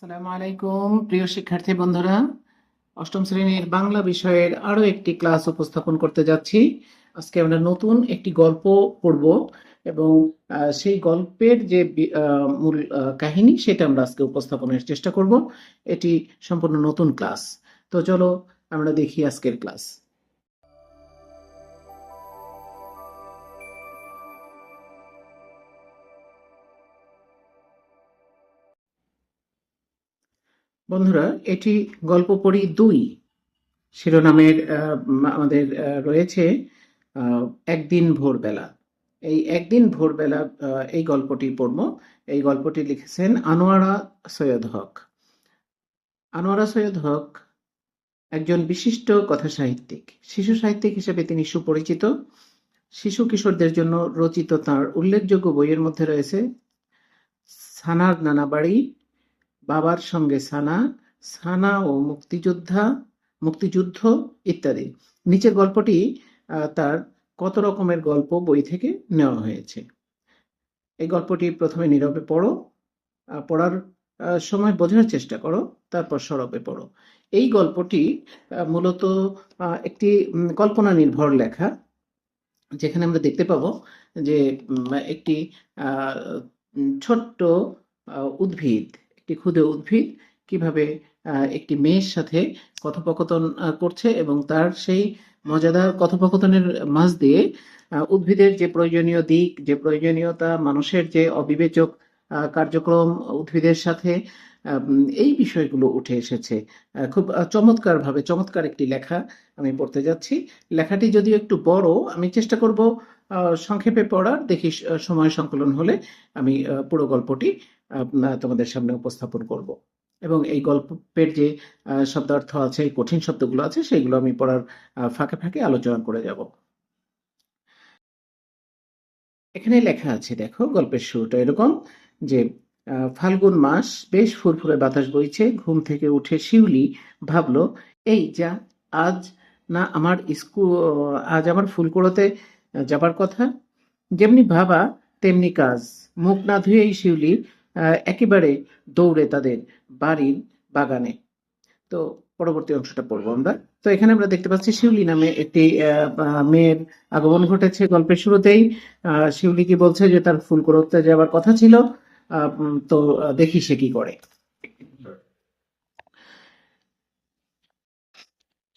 আসসালামু আলাইকুম, প্রিয় শিক্ষার্থী বন্ধুরা। অষ্টম শ্রেণির বাংলা বিষয়ের আরও একটি ক্লাস উপস্থাপন করতে যাচ্ছি। আজকে আমরা নতুন একটি গল্প পড়ব এবং সেই গল্পের যে মূল কাহিনী সেটা আমরা আজকে উপস্থাপনের চেষ্টা করব। এটি সম্পূর্ণ নতুন ক্লাস। তো চলো আমরা দেখি আজকের ক্লাস। বন্ধুরা, এটি গল্প পড়ি দুই। শিরোনামের আমাদের রয়েছে একদিন ভোরবেলা। এই একদিন ভোরবেলা এই গল্পটি পড়ব। এই গল্পটি লিখেছেন আনোয়ারা সৈয়দ হক। আনোয়ারা সৈয়দ হক একজন বিশিষ্ট কথা সাহিত্যিক শিশু সাহিত্যিক হিসেবে তিনি সুপরিচিত। শিশু কিশোরদের জন্য রচিত তার উল্লেখযোগ্য বইয়ের মধ্যে রয়েছে, সানার নানা বাড়ি বাবার সঙ্গে সানা সানা ও মুক্তিযোদ্ধা, মুক্তিযুদ্ধ ইত্যাদি। নিচের গল্পটি তার কত রকমের গল্প বই থেকে নেওয়া হয়েছে। এই গল্পটি প্রথমে নীরবে পড়ো পড়ার সময় বোঝার চেষ্টা করো, তারপর সরবে পড়ো। এই গল্পটি মূলত একটি কল্পনা নির্ভর লেখা, যেখানে আমরা দেখতে পাবো যে একটি ছোট্ট উদ্ভিদ একটি ক্ষুদে উদ্ভিদ কীভাবে একটি মেয়ের সাথে কথোপকথন করছে এবং তার সেই মজাদার কথোপকথনের মাঝ দিয়ে উদ্ভিদের যে প্রয়োজনীয় দিক, যে প্রয়োজনীয়তা, মানুষের যে অবিবেচক কার্যক্রম, উদ্ভিদের সাথে এই বিষয়গুলো উঠে এসেছে। খুব চমৎকারভাবে, চমৎকার একটি লেখা আমি পড়তে যাচ্ছি। লেখাটি যদিও একটু বড়, আমি চেষ্টা করব সংক্ষেপে পড়ার, দেখি সময় সংকলন হলে আমি পুরো গল্পটি তোমাদের সামনে উপস্থাপন করব। এবং এই গল্পের যে শব্দার্থ আছে, এই কঠিন শব্দগুলো আছে, সেগুলো আমি পড়ার ফাঁকে ফাঁকে আলোচনা করে যাব। এখানে লেখা আছে, দেখো, গল্পের শুরুটা এরকম যে ফাল্গুন মাস, বেশ ফুরফুরে বাতাস বইছে, ঘুম থেকে উঠে শিউলি ভাবলো, এই যা, আজ না আমার স্কুল আজ আমার ফুলকুড়োতে যাবার কথা? যেমনি ভাবা, তেমনি কাজ। মুখ না ধুয়েই শিউলি একেবারে দৌড়ে তাদের বাড়ির বাগানে। তো পরবর্তী অংশটা পড়ব আমরা। তো এখানে আমরা দেখতে পাচ্ছি শিউলি নামে একটি মেয়ের আগমন ঘটেছে গল্পের শুরুতেই। শিউলি কি বলছে যে তার ফুল করতে যাওয়ার কথা ছিল। তো দেখি সে কি করে।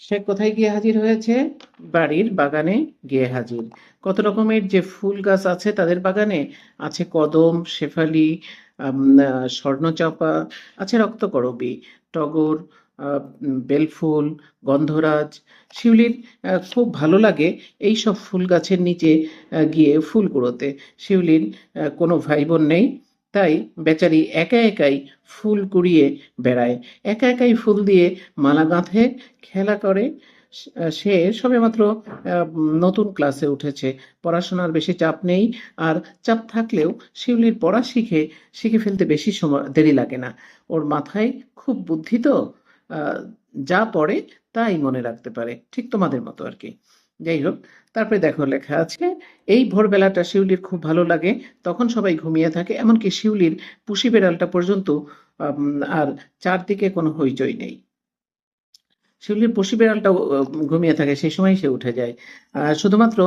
সে কোথায় গিয়ে হাজির হয়েছে? বাড়ির বাগানে গিয়ে হাজির। কত রকমের যে ফুল গাছ আছে তাদের বাগানে আছে কদম, শেফালি স্বর্ণচাঁপা, আছে রক্তকরবী, টগর বেলফুল, গন্ধরাজ, শিউলির খুব ভালো লাগে এই সব ফুল গাছের নিচে গিয়ে ফুল কুড়োতে। শিউলির কোনো ভাই বোন নেই, তাই বেচারি একা একাই ফুল কুড়িয়ে বেড়ায়। একা একাই ফুল দিয়ে মালা গাঁথে, খেলা করে সে সবেমাত্র নতুন ক্লাসে উঠেছে। পড়াশোনার বেশি চাপ নেই আর চাপ থাকলেও শিউলির পড়া শিখে শিখে ফেলতে বেশি সময়, দেরি লাগে না। ওর মাথায় খুব বুদ্ধি তো যা পড়ে তাই মনে রাখতে পারে। ঠিক তোমাদের মতো আর কি। যাই হোক, তারপরে দেখো লেখা আছে, এই ভোরবেলাটা শিউলির খুব ভালো লাগে। তখন সবাই ঘুমিয়ে থাকে, এমনকি শিউলির পুষি বেড়ালটা পর্যন্ত আর চারদিকে কোনো হইচই নেই। শিউলির পুষি বেড়ালটাও আহ, ঘুমিয়ে থাকে সেই সময় সে উঠে যায়। শুধুমাত্র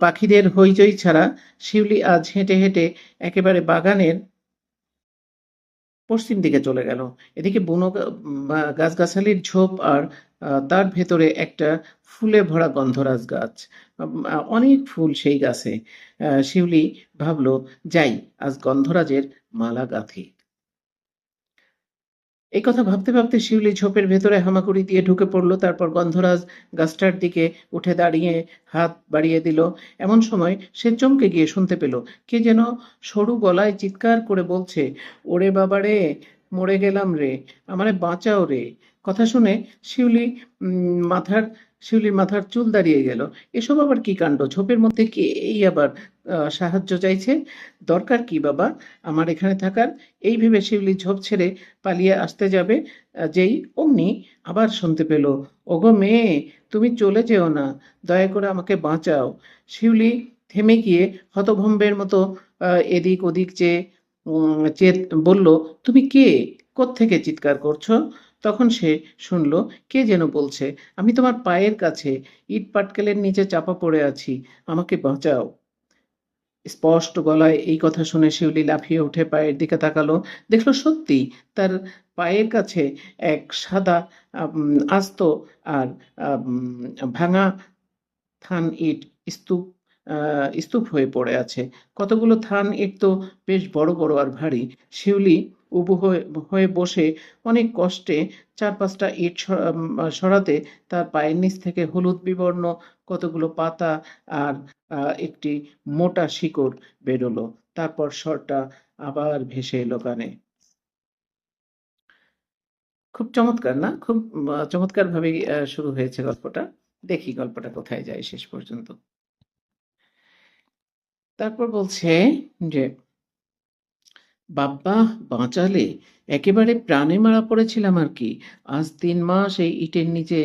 পাখিদের হইচই ছাড়া শিউলি আজ হেঁটে হেঁটে একেবারে বাগানের পশ্চিম দিকে চলে গেল। এদিকে বুনো গাছগাছালির ঝোপ আর তার ভেতরে একটা ফুলে ভরা গন্ধরাজ গাছ। অনেক ফুল সেই গাছে। শিউলি ভাবলো যাই আজ গন্ধরাজের মালা গাঁথি। এই কথা ভাবতে ভাবতে শিউলি ঝোপের ভেতরে হামাকুড়ি দিয়ে ঢুকে পড়ল, তারপর গন্ধরাজ গাছটার দিকে উঠে দাঁড়িয়ে হাত বাড়িয়ে দিল। এমন সময় সে চমকে গিয়ে শুনতে পেল, কে যেন সরু গলায় চিৎকার করে বলছে, ওরে বাবা রে মরে গেলাম রে, আমারে বাঁচাও রে। কথা শুনে শিউলি মাথার শিউলির মাথার চুল দাঁড়িয়ে গেল। এসব আবার কি কাণ্ড? ঝোপের মধ্যে কে এই আবার সাহায্য চাইছে? দরকার কি বাবা? আমার এখানে থাকার? এই ভেবে শিউলি ঝোপ ছেড়ে পালিয়ে আসতে যাবে যেই অমনি আবার শুনতে পেল, ওগো মেয়ে, তুমি চলে যেও না, দয়া করে আমাকে বাঁচাও। শিউলি থেমে গিয়ে হতভম্বের মতো এদিক ওদিক চেয়ে চেয়ে বলল, তুমি কে? কোত্থেকে চিৎকার করছ? তখন সে শুনল, কে যেন বলছে? আমি তোমার পায়ের কাছে। ইট পাটকেলের নিচে চাপা পড়ে আছি। আমাকে বাঁচাও। স্পষ্ট গলায় এই কথা শুনে শিউলি লাফিয়ে উঠে পায়ের দিকে তাকালো। দেখল সত্যি তার পায়ের কাছে এক সাদা আস্ত আর ভাঙা থান ইট স্তূপ স্তূপ হয়ে পড়ে আছে। কতগুলো থান ইট তো বেশ বড় বড় আর ভারী। শিউলি উবু হয়ে বসে অনেক কষ্টে চার পাঁচটা ইট সরাতে তার পায়ের নিচ থেকে হলুদ বিবর্ণ কতগুলো পাতা আর একটি মোটা শিকড় বেরোলো। তারপর স্বরটা আবার ভেসে এলো কানে। খুব চমৎকার না? খুব চমৎকার ভাবে শুরু হয়েছে গল্পটা। দেখি গল্পটা কোথায় যায় শেষ পর্যন্ত। তারপর বলছে যে বাব্বা বাঁচালে? একেবারে প্রাণে মারা পড়েছিলাম আর কি। আজ তিন মাস এই ইটের নিচে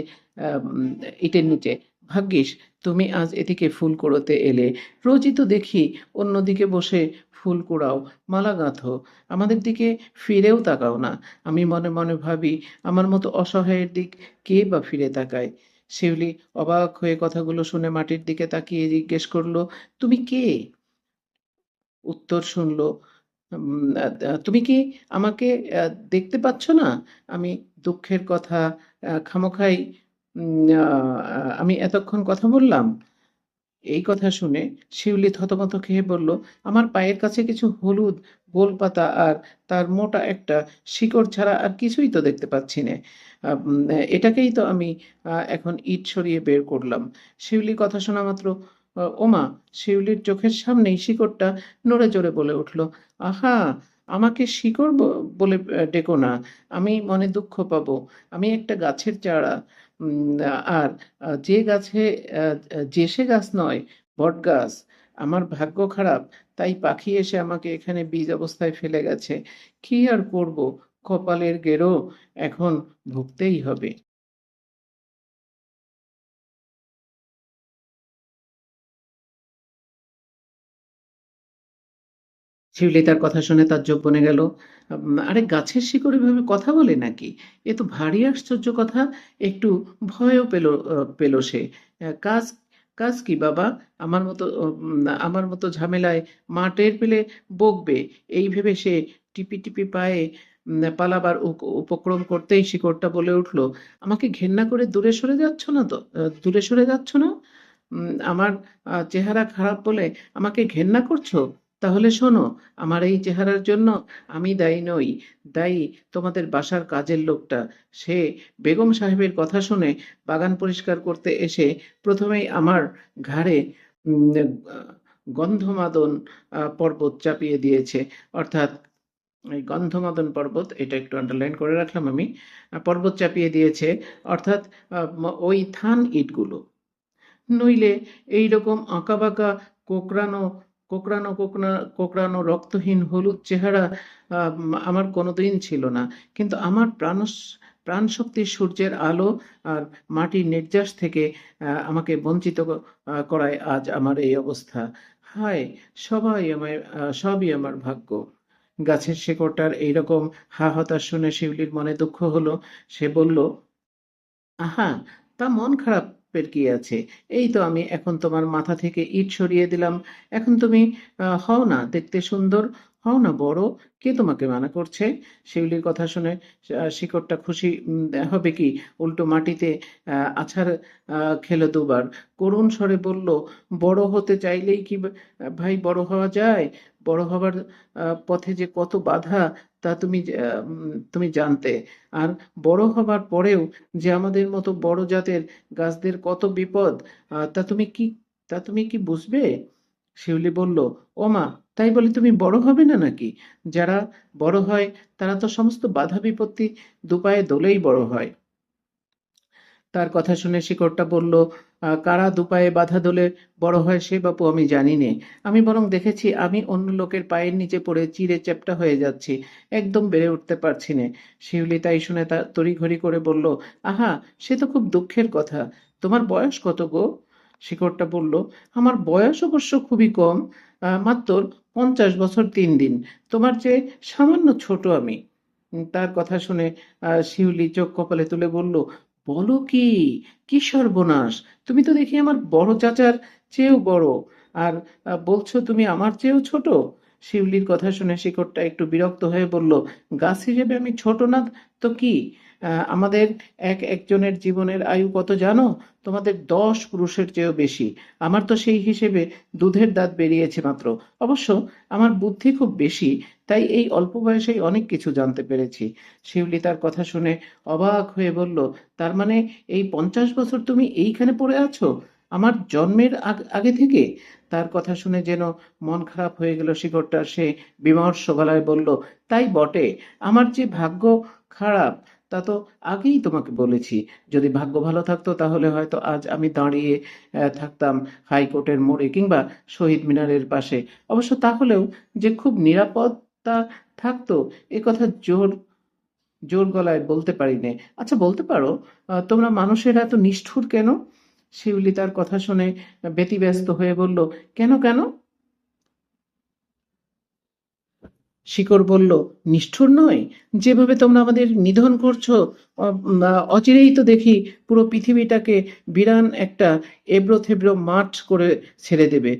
ইটের নিচে। ভাগ্যিস, তুমি আজ এদিকে ফুল কুড়োতে এলে। রোজই তো দেখি অন্যদিকে বসে ফুল কুড়াও। মালা গাঁথো। আমাদের দিকে ফিরেও তাকাও না। আমি মনে মনে ভাবি, আমার মতো অসহায়ের দিক কে বা ফিরে তাকায়? শিউলি অবাক হয়ে কথাগুলো শুনে মাটির দিকে তাকিয়ে জিজ্ঞেস করল, তুমি কে? উত্তর শুনলো তুমি কি আমাকে দেখতে পাচ্ছ না? আমি দুঃখের কথা খামোখাই আমি এতক্ষণ কথা বললাম। এই কথা শুনে শিউলি থতমত খেয়ে বলল, আমার পায়ের কাছে কিছু হলুদ গোল পাতা আর তার মোটা একটা শিকড় ছাড়া আর কিছুই তো দেখতে পাচ্ছি না। এটাকেই তো আমি এখন ইট সরিয়ে বের করলাম। শিউলি কথা শোনা মাত্র ওমা, শিউলির চোখের সামনেই শিকড়টা নড়ে চড়ে বলে উঠল, আহা, আমাকে শিকড় বলে ডেকো না, আমি মনে দুঃখ পাবো, আমি একটা গাছের চারা আর যে গাছে যে সে গাছ নয়, বট গাছ, আমার ভাগ্য খারাপ, তাই পাখি এসে আমাকে এখানে বীজ অবস্থায় ফেলে গেছে, কি আর করব, কপালের গেরো এখন ভুগতেই হবে। শিউলি তার কথা শুনে তাজ্জব বনে গেল। আরে গাছের শিকড় এভাবে কথা বলে নাকি? এ তো ভারী আশ্চর্য কথা। একটু ভয়ও পেল পেল সে। কাজ কাজ কি বাবা? আমার মতো আমার মতো ঝামেলায় মা টের পেলে বকবে। এই ভেবে সে টিপি টিপি পায়ে পালাবার উপ- উপক্রম করতেই শিকড়টা বলে উঠল, আমাকে ঘেন্না করে দূরে সরে যাচ্ছ না তো? দূরে সরে যাচ্ছ না? আমার চেহারা খারাপ বলে আমাকে ঘেন্না করছ? তাহলে শোনো, আমার এই চেহারার জন্য আমি দায়ী নই। দায়ী তোমাদের বাসার কাজের লোকটা। সে বেগম সাহেবের কথা শুনে বাগান পরিষ্কার করতে এসে প্রথমেই আমার ঘাড়ে গন্ধমাদন পর্বত চাপিয়ে দিয়েছে। অর্থাৎ এই গন্ধমাদন পর্বত, এটা একটু আন্ডারলাইন করে রাখলাম আমি পর্বত চাপিয়ে দিয়েছে। অর্থাৎ ওই থান ইটগুলো। নইলে এইরকম আঁকাবাঁকা কোকড়ানো কোকড়ানো কোকড়া, কোকড়ানো রক্তহীন হলুদ চেহারা আমার কোনোদিন ছিল না। কিন্তু আমার প্রাণ প্রাণশক্তি সূর্যের আলো আর মাটির নির্যাস থেকে আমাকে বঞ্চিত করায় আজ আমার এই অবস্থা। হায়, সবাই আমার সবই আমার ভাগ্য। গাছের শেকড়টার এইরকম হা হতাশ শুনে শিউলির মনে দুঃখ হলো। সে বলল, আহা, তা মন খারাপের কি আছে। এই তো আমি এখন তোমার মাথা থেকে ইট সরিয়ে দিলাম। এখন তুমি হও না, দেখতে সুন্দর, হও না বড়, কে তোমাকে মানা করছে? শিউলির কথা শুনে শিকড়টা খুশি হবে কি? উল্টো মাটিতে আছাড় খেলো দুবার। করুণ স্বরে বলল, বড় হতে চাইলেই কি ভাই বড় হওয়া যায়? বড় হবার পথে যে কত বাধা তা তুমি তুমি জানতে। আর বড় হবার পরেও যে আমাদের মতো বড় জাতের গাছদের কত বিপদ তা তুমি কি, তা তুমি কি বুঝবে? শিউলি বলল, ও মা, তাই বলে তুমি বড় হবে না নাকি? যারা বড় হয়, তারা তো সমস্ত বাধা বিপত্তি দুপায়ে দোলেই বড় হয়। তার কথা শুনে শিকড়টা বলল কারা দুপায়ে বাধা দোলে বড় হয় সে বাপু আমি জানি নে। আমি বরং দেখেছি আমি অন্য লোকের পায়ের নিচে পড়ে চিড়ে চ্যাপ্টা হয়ে যাচ্ছি, একদম বেড়ে উঠতে পারছি না। শিউলি তাই শুনে তা তড়িঘড়ি করে বলল, আহা, সে তো খুব দুঃখের কথা। তোমার বয়স কত গো? শিকড়টা বলল, আমার বয়স অবশ্য খুবই কম মাত্র পঞ্চাশ বছর তিন দিন। তোমার চেয়ে সামান্য ছোট আমি। তার কথা শুনে শিউলি চোখ কপালে তুলে বলল বলো কি? কি সর্বনাশ? তুমি তো দেখি আমার বড় চাচার চেয়েও বড়। আর বলছো তুমি আমার চেয়েও ছোট? শিউলির কথা শুনে শিকড়টা একটু বিরক্ত হয়ে বলল, গাছ হিসেবে আমি ছোট না, তো কি? আমাদের এক একজনের জীবনের আয়ু কত জানো? তোমাদের দশ পুরুষের চেয়েও বেশি। আমার তো সেই হিসেবে দুধের দাঁত বেরিয়েছে মাত্র। অবশ্য আমার বুদ্ধি খুব বেশি, তাই এই অল্প বয়সেই অনেক কিছু জানতে পেরেছি। শিউলি তার কথা শুনে অবাক হয়ে বলল, তার মানে এই পঞ্চাশ বছর তুমি এইখানে পড়ে আছো? আমার জন্মের আগ- থেকে? তার কথা শুনে যেন মন খারাপ হয়ে গেল শিকড়টার সে বিমর্ষ গলায় বলল, তাই বটে। আমার যে ভাগ্য খারাপ তা তো আগেই তোমাকে বলেছি। যদি ভাগ্য ভালো থাকতো তাহলে হয়তো আজ আমি দাঁড়িয়ে থাকতাম হাইকোর্টের মোড়ে কিংবা শহীদ মিনারের পাশে। অবশ্য তাহলেও যে খুব নিরাপত্তা থাকতো, এ কথা জোর জোর গলায় বলতে পারি নে আচ্ছা বলতে পারো তোমরা মানুষের এত নিষ্ঠুর কেন? শিউলি তার কথা শুনে ব্যতিব্যস্ত হয়ে বলল, কেন কেন? শিকড় বলল, নিষ্ঠুর নয়? যেভাবে তোমরা আমাদের নিধন করছ অচিরেই তো দেখি পুরো পৃথিবীটাকে বিরান একটা এবড়ো থেবড়ো মাঠ করে ছেড়ে দেবে।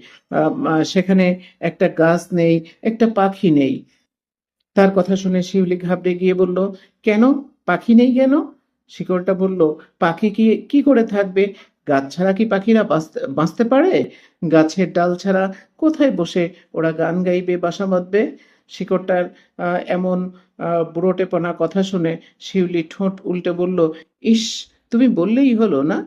সেখানে একটা গাছ নেই, একটা পাখি নেই। তার কথা শুনে শিউলি ঘাবড়ে গিয়ে বলল, কেন? পাখি নেই কেন? শিকড়টা বলল, পাখি কি কি করে থাকবে? গাছ ছাড়া কি পাখিরা বাঁচতে পারে? গাছের ডাল ছাড়া কোথায় বসে ওরা গান গাইবে, বাসা বাঁধবে? শিকড়টার এমন বুড়োটেপনা কথা শুনে শিউলি ঠোঁট উল্টে বলল, ইস, তুমি বললেই হলো না?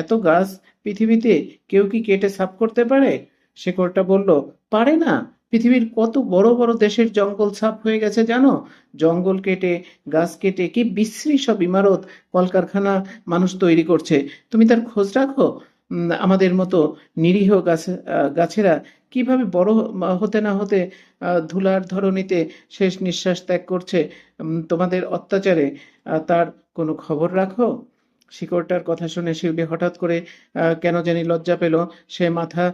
এত গাছ পৃথিবীতে কেউ কি কেটে সাফ করতে পারে? শিকড়টা বলল, পারে না। পৃথিবীর কত বড় বড় দেশের জঙ্গল সাফ হয়ে গেছে জানো? জঙ্গল কেটে, গাছ কেটে, কি বিশ্রী সব ইমারত কলকারখানা মানুষ তৈরি করছে। তুমি তার খোঁজ রাখো। আমাদের মতো নিরীহ গাছ গাছেরা কীভাবে বড় হতে না হতে ধুলার ধরনীতে শেষ নিঃশ্বাস ত্যাগ করছে তোমাদের অত্যাচারে তার কোনো খবর রাখো? শিকড়টার কথা শুনে শিউলি হঠাৎ করে কেন জানি লজ্জা পেল। সে মাথা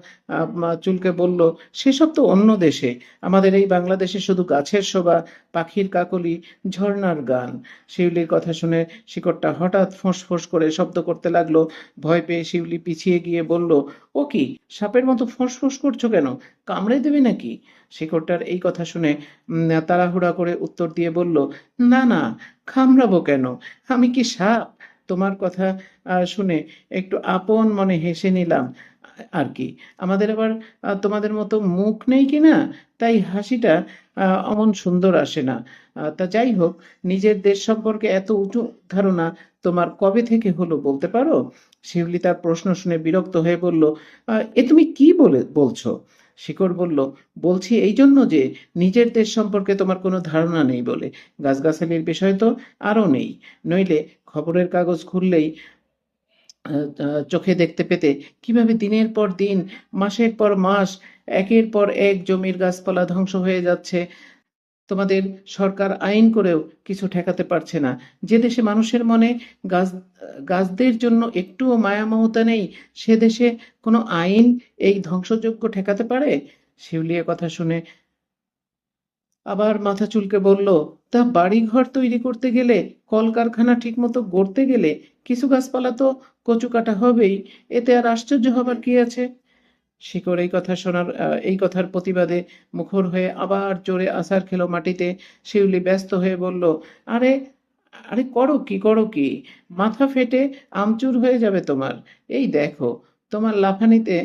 চুলকে বলল, সেসব তো অন্য দেশে। আমাদের এই বাংলাদেশে শুধু গাছের শোভা, পাখির কাকলি, ঝর্ণার গান। শিউলির কথা শুনে শিকড়টা হঠাৎ ফোঁস করে শব্দ করতে লাগল। ভয় পেয়ে শিউলি পিছিয়ে গিয়ে বলল, ও কি, সাপের মতো ফোঁস করছ কেন? কামড়ে দেবে নাকি? শিকড়টার এই কথা শুনে তাড়াহুড়া করে উত্তর দিয়ে বলল, না না, কামড়াবো কেন? আমি কি সাপ? তোমার কথা শুনে একটু আপন মনে হেসে নিলাম, আর কি। আমাদের আবার তোমাদের মতো মুখ নেই কি না? তাই হাসিটা অমন সুন্দর আসে না। তা যাই হোক, নিজের দেশ সম্পর্কে এত উঁচু ধারণা তোমার কবে থেকে হলো বলতে পারো? শিউলি তার প্রশ্ন শুনে বিরক্ত হয়ে বলল এ তুমি কি বলে, বলছো? শিকড় বলল, বলছি এই জন্য যে নিজের দেশ সম্পর্কে তোমার কোনো ধারণা নেই বলে। গাছগাছালির বিষয় তো আরও নেই। নইলে খবরের কাগজ খুললেই চোখে দেখতে পেতে কীভাবে দিনের পর দিন, মাসের পর মাস, একের পর এক জমির গাছপালা ধ্বংস হয়ে যাচ্ছে। তোমাদের সরকার আইন করেও কিছু ঠেকাতে পারছে না। যে দেশে মানুষের মনে গাছ, গাছদের জন্য একটুও মায়া মমতা নেই, সে দেশে কোনো আইন এই ধ্বংসযজ্ঞ ঠেকাতে পারে? শিউলিয়া কথা শুনে আবার মাথা চুলকে বলল, তা বাড়িঘর তৈরি করতে গেলে, কলকারখানা ঠিকমতো গড়তে গেলে কিছু গাছপালা তো কচু কাটা হবেই। এতে আর আশ্চর্য হবার কি আছে? শিকড়, এই কথা শোনার এই কথার প্রতিবাদে মুখর হয়ে আবার জোরে আছাড় খেলো মাটিতে। শিউলি ব্যস্ত হয়ে বলল, আরে আরে করো কি করো কি? মাথা ফেটে আমচুর হয়ে যাবে তোমার। এই দেখো, তোমার লাফানিতে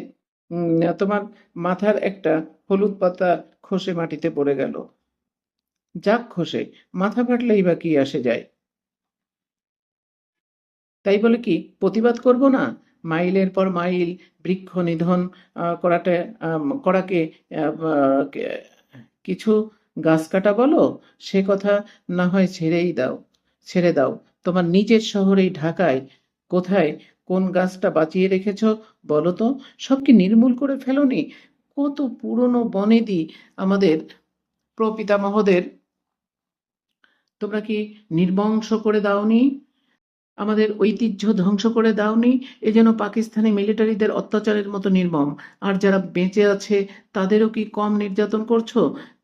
তোমার মাথার একটা হলুদ পাতা খসে মাটিতে পড়ে গেল। যাক খসে, মাথা ফাটলেই বা কি আসে যায়? তাই বলে কি, প্রতিবাদ করব না? মাইলের পর মাইল বৃক্ষ নিধন করাটা করাকে কিছু গাছ কাটা বলো? সে কথা না হয় ছেড়েই দাও, ছেড়ে দাও। তোমার নিজের শহরেই ঢাকায়, কোথায়, কোন গাছটা বাঁচিয়ে রেখেছ বলো তো? সব কি নির্মূল করে ফেলোনি? কত পুরনো বনেদি আমাদের প্রপিতামহদের। তোমরা কি নির্বংশ করে দাওনি? আমাদের ঐতিহ্য ধ্বংস করে দাওনি, এ যেন পাকিস্তানি মিলিটারিদের অত্যাচারের মতো নির্মম। আর যারা বেঁচে আছে, তাদেরও কি কম নির্যাতন করছ?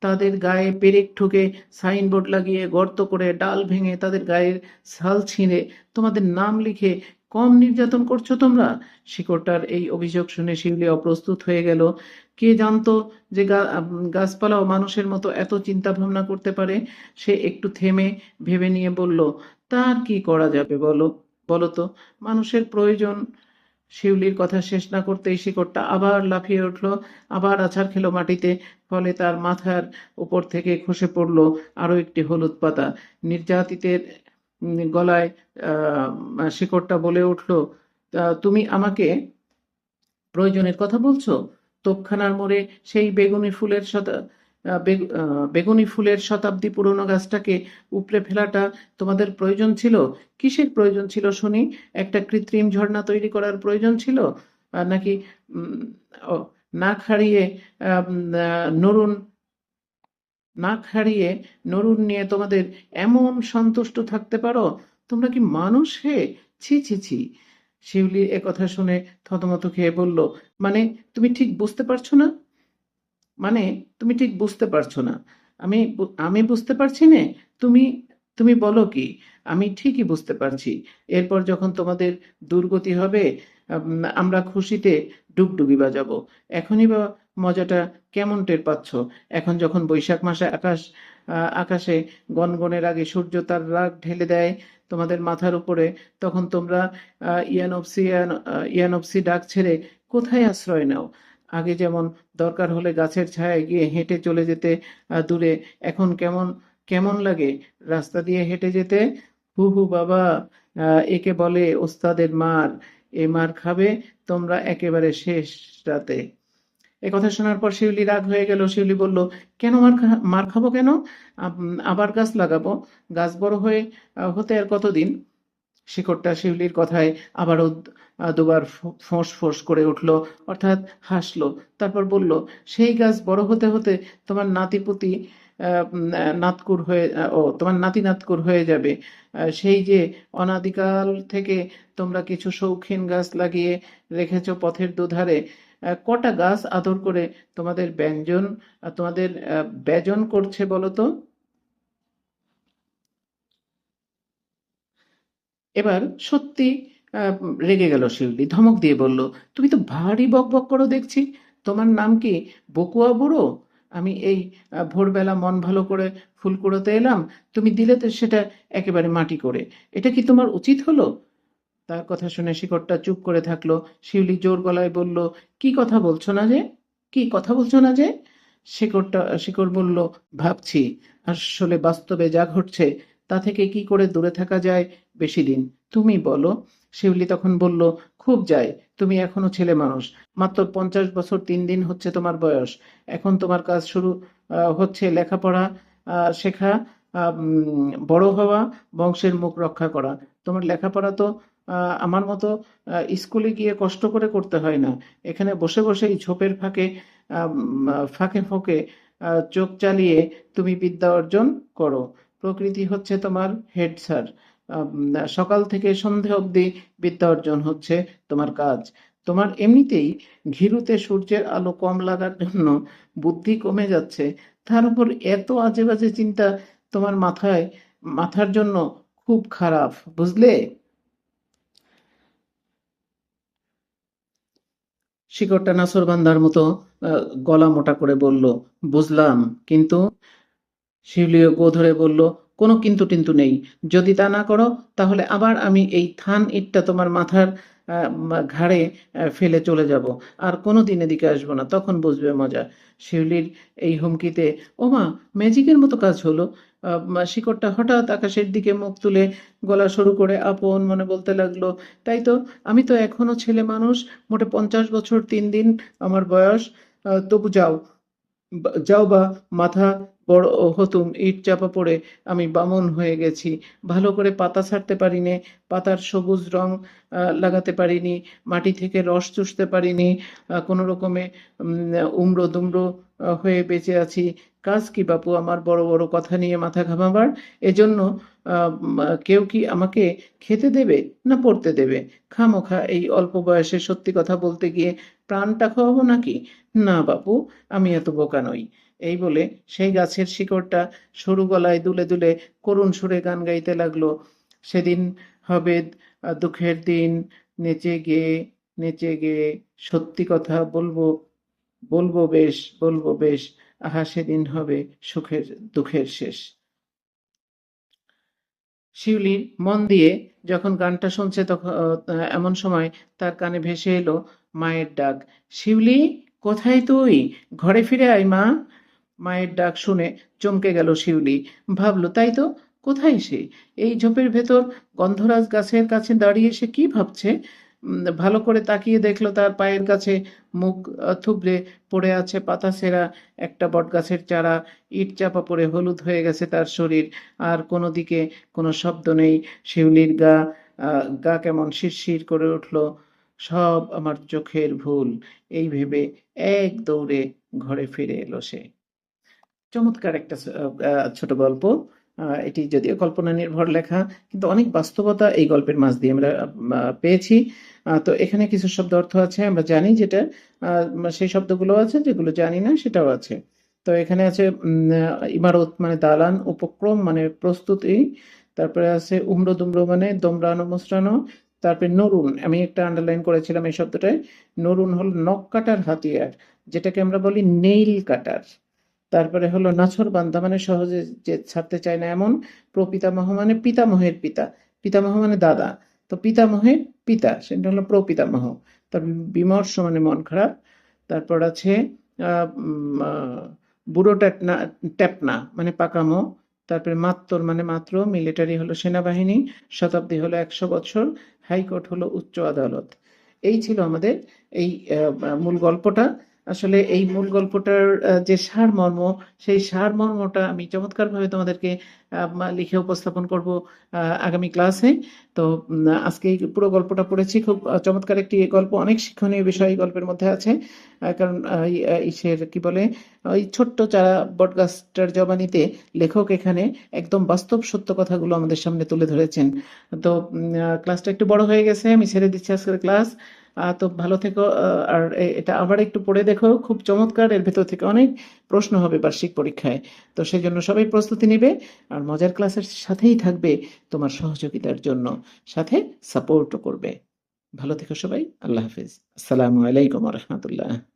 তাদের গায়ে পেরেক ঠুকে সাইনবোর্ড লাগিয়ে গর্ত করে ডাল ভেঙে তাদের গায়ের ছাল ছিঁড়ে তোমাদের নাম লিখে কম নির্যাতন করছ তোমরা? শিকড়টার এই অভিযোগ শুনে শিউলি অপ্রস্তুত হয়ে গেল। কে জানতো যে গাছপালাও মানুষের মতো এত চিন্তা ভাবনা করতে পারে? সে একটু থেমে ভেবে নিয়ে বলল তার কি করা যাবে বলো? বলো তো মানুষের প্রয়োজন। শিউলির কথা শেষ না করতেই শিকড়টা আবার লাফিয়ে উঠল আবার আছাড় খেলো মাটিতে ফলে তার মাথার উপর থেকে খসে পড়ল আরও একটি হলুদ পাতা। নির্যাতিতের গলায় শিকড়টা বলে উঠল "তা তুমি আমাকে প্রয়োজনের কথা বলছো? তোপখানার মোড়ে সেই বেগুনি ফুলের আহ, বেগুনি ফুলের শতাব্দী পুরনো গাছটাকে উপড়ে ফেলাটা তোমাদের প্রয়োজন ছিল? কিসের প্রয়োজন ছিল শুনি? একটা কৃত্রিম ঝর্ণা তৈরি করার প্রয়োজন ছিল? নাকি উম, আহ, নরুন না খাড়িয়ে নরুন নিয়ে তোমাদের এমন সন্তুষ্ট থাকতে পারো? তোমরা কি মানুষ হে? ছি ছি ছি। শিউলি কথা শুনে থতমত খেয়ে বলল মানে তুমি ঠিক বুঝতে পারছ না? মানে তুমি ঠিক বুঝতে পারছ না। আমি আমি বুঝতে পারছি না তুমি তুমি বলো কি? আমি ঠিকই বুঝতে পারছি। এরপর যখন তোমাদের দুর্গতি হবে আমরা খুশিতে ডুগডুগি বাজাবো। এখনই বা মজাটা কেমন টের পাচ্ছ? এখন যখন বৈশাখ মাসে আকাশ আকাশে গনগনের আগে সূর্য তার রাগ ঢেলে দেয় তোমাদের মাথার উপরে তখন তোমরা আহ, ইয়ানবসি ইয়ান- আহ, ইয়ানবসি ডাক ছেড়ে কোথায় আশ্রয় নাও? আগে যেমন দরকার হলে গাছের ছায়ায় গিয়ে হেঁটে চলে যেতে দূরে। এখন কেমন কেমন লাগে রাস্তা দিয়ে হেঁটে যেতে? হু হু, বাবা একে বলে ওস্তাদের মার। এ মার খাবে তোমরা একেবারে শেষ রাতে। এ কথা শোনার পর শিউলি রাগ হয়ে গেল। শিউলি বলল, কেন মার মার খাব কেন? আবার গাছ লাগাবো। গাছ বড় হয়ে হতে আর কতদিন? শিকড়টা শিউলির কথায় আবারও দুবার ফোঁস ফোঁস করে উঠল, অর্থাৎ হাসলো। তারপর বলল, সেই গাছ বড় হতে হতে তোমার নাতিপুতি নাতকুর হয়ে ও, তোমার নাতি নাতকুর হয়ে যাবে। সেই যে অনাদিকাল থেকে তোমরা কিছু শৌখিন গাছ লাগিয়ে রেখেছ পথের দুধারে কটা গাছ আদর করে তোমাদের ব্যঞ্জন তোমাদের ব্যজন করছে বলো তো? এবার সত্যি রেগে গেল শিউলি ধমক দিয়ে বলল, তুমি তো ভারী বক বক করো দেখছি। তোমার নাম কি? বকুয়া বুড়ো? আমি এই ভোরবেলা মন ভালো করে ফুল কুড়োতে এলাম, তুমি দিলে তো সেটা একেবারে মাটি করে। এটা কি তোমার উচিত হলো? তার কথা শুনে শিকড়টা চুপ করে থাকল। শিউলি জোর গলায় বলল, কি কথা বলছো না যে? কি কথা বলছো না যে? শিকড়টা, শিকড় বলল, ভাবছি, আসলে বাস্তবে যা ঘটছে, তা থেকে কি করে দূরে থাকা যায় বেশি দিন। তুমি বলো। শিউলি তখন বলল, খুব যায় তুমি এখনও ছেলে মানুষ। মাত্র পঞ্চাশ বছর তিন দিন হচ্ছে তোমার বয়স। এখন তোমার কাজ শুরু হচ্ছে লেখাপড়া শেখা বড় হওয়া, বংশের মুখ রক্ষা করা। তোমার লেখাপড়া তো আমার মতো স্কুলে গিয়ে কষ্ট করে করতে হয় না। এখানে বসে বসেই ঝোপের ফাঁকে ফাঁকে ফোঁকে চোখ চালিয়ে তুমি বিদ্যা অর্জন করো। প্রকৃতি হচ্ছে তোমার হেড স্যার। সকাল থেকে সন্ধে অবধি বিদ্যা অর্জন হচ্ছে তোমার কাজ। তোমার এমনিতেই ঘিরুতে সূর্যের আলো কম লাগার জন্য বুদ্ধি কমে যাচ্ছে। তার উপর এত আজে বাজে চিন্তা তোমার মাথায় মাথার জন্য খুব খারাপ বুঝলে? শিকড়টা নাসরবান্দার মতো আহ, গলা মোটা করে বলল বুঝলাম। কিন্তু শিউলিও গো ধরে বলল কোনো কিন্তু টিন্তু নেই। যদি তা না করো, তাহলে আবার আমি এই থান ইটটা তোমার মাথার ঘাড়ে ফেলে চলে যাব। আর কোনো দিন এদিকে আসব না, তখন বুঝবে মজা। শিউলির এই হুমকিতে, ওমা ম্যাজিকের মতো কাজ হলো। শিকড়টা হঠাৎ আকাশের দিকে মুখ তুলে গলা শুরু করে আপন মনে বলতে লাগল, তাই তো, আমি তো এখনও ছেলে মানুষ, মোটে পঞ্চাশ বছর তিন দিন আমার বয়স তবু যাও। যাও বা মাথা বড় হতুম ইট চাপা পড়ে আমি বামন হয়ে গেছি। ভালো করে পাতা ছাড়তে পারিনি পাতার সবুজ রং লাগাতে পারিনি মাটি থেকে রস চুষতে পারিনি কোনো রকমে উম, উমড়ো দুমড়ো হয়ে বেঁচে আছি। কাজ কি বাপু আমার বড় বড় কথা নিয়ে মাথা ঘামাবার? এজন্য কেউ কি আমাকে খেতে দেবে না পড়তে দেবে? খামোখা এই অল্প বয়সে সত্যি কথা বলতে গিয়ে প্রাণটা খাওয়াবো নাকি? না বাপু, আমি এত বোকা নই। এই বলে সেই গাছের শিকড়টা সরু গলায় দুলে দুলে করুণ সুরে গান গাইতে লাগল। সেদিন হবে দুঃখের দিন, নেচে গেয়ে নেচে গেয়ে সত্যি কথা বলব বলব বেশ বলব বেশ, আহা সেদিন হবে সুখের দুঃখের শেষ। শিউলির মন দিয়ে যখন গানটা শুনছে তখন এমন সময় তার কানে ভেসে এলো মায়ের ডাক। শিউলি? কোথায় তুই? ঘরে ফিরে আয়, মা। মায়ের ডাক শুনে চমকে গেল শিউলি। ভাবলো, তাই তো? কোথায় সে? এই ঝোপের ভেতর গন্ধরাজ গাছের কাছে দাঁড়িয়ে সে কি ভাবছে? ভালো করে তাকিয়ে দেখল তার পায়ের কাছে মুখ থুবড়ে পড়ে আছে পাতা সেরা একটা বটগাছের চারা। ইট চাপা পড়ে হলুদ হয়ে গেছে তার শরীর। আর কোনো দিকে কোনো শব্দ নেই। শিউলির গা গা কেমন শিরশির করে উঠল। সব আমার চোখের ভুল। এই ভেবে এক দৌড়ে ঘরে ফিরে এলো সে। চমৎকার একটা ছোট গল্প। এটি যদিও কল্পনা নির্ভর লেখা, কিন্তু অনেক বাস্তবতা এই গল্পের মাঝ দিয়ে আমরা পেয়েছি। তো এখানে কিছু শব্দ অর্থ আছে, আমরা জানি যেটা। সেই শব্দগুলো আছে, যেগুলো জানি না, সেটাও আছে। তো এখানে আছে ইমারত মানে দালান, উপক্রম মানে প্রস্তুতি। তারপরে আছে, উমরো দুমরো মানে দোমরানো মুসরানো তারপরে নরুন, আমি একটা আন্ডারলাইন করেছিলাম এই শব্দটায়। নরুন হল নখ কাটার হাতিয়ার, যেটাকে আমরা বলি নেইল কাটার তারপরে হলো নাছর বান্দা মানে সহজে যে ছাড়তে চায় না এমন প্রপিতামহ মানে পিতামহের পিতা পিতামহ মানে দাদা। তো পিতামহের পিতা, সেটা হলো প্রপিতামহ। তারপর বিমর্ষ মানে মন খারাপ। তারপর আছে বুড়ো ট্যাপনা ট্যাপনা মানে পাকামো। তারপরে মাত্তর মানে মাত্র মিলিটারি হলো সেনাবাহিনী, শতাব্দী হলো একশো বছর। হাইকোর্ট হলো উচ্চ আদালত। এই ছিল আমাদের এই মূল গল্পটা। আসলে এই মূল গল্পটার যে সারমর্ম, সেই সারমর্মটা আমি চমৎকারভাবে তোমাদেরকে লিখে উপস্থাপন করব আগামী ক্লাসে। তো আজকে পুরো গল্পটা পড়েছি। খুব চমৎকার একটি গল্প, অনেক শিক্ষণীয় বিষয় গল্পের মধ্যে আছে। কারণ ইসের, কি বলে, ওই ছোট্ট চারা বটগাছটার জবানিতে লেখক এখানে একদম বাস্তব সত্য কথাগুলো আমাদের সামনে তুলে ধরেছেন। তো ক্লাসটা একটু বড় হয়ে গেছে, আমি ছেড়ে দিচ্ছি আজকের ক্লাস। তো ভালো থেকো আর এটা আবার একটু পড়ে দেখো, খুব চমৎকার। এর ভেতর থেকে অনেক প্রশ্ন হবে বার্ষিক পরীক্ষায়। তো সেই জন্য সবাই প্রস্তুতি নেবে, আর মজার ক্লাসের সাথেই থাকবে তোমার সহযোগিতার জন্য। সাথে সাপোর্টও করবে। ভালো থেকো সবাই, আল্লাহ হাফিজ। আসসালামু আলাইকুম রহমতুল্লাহ।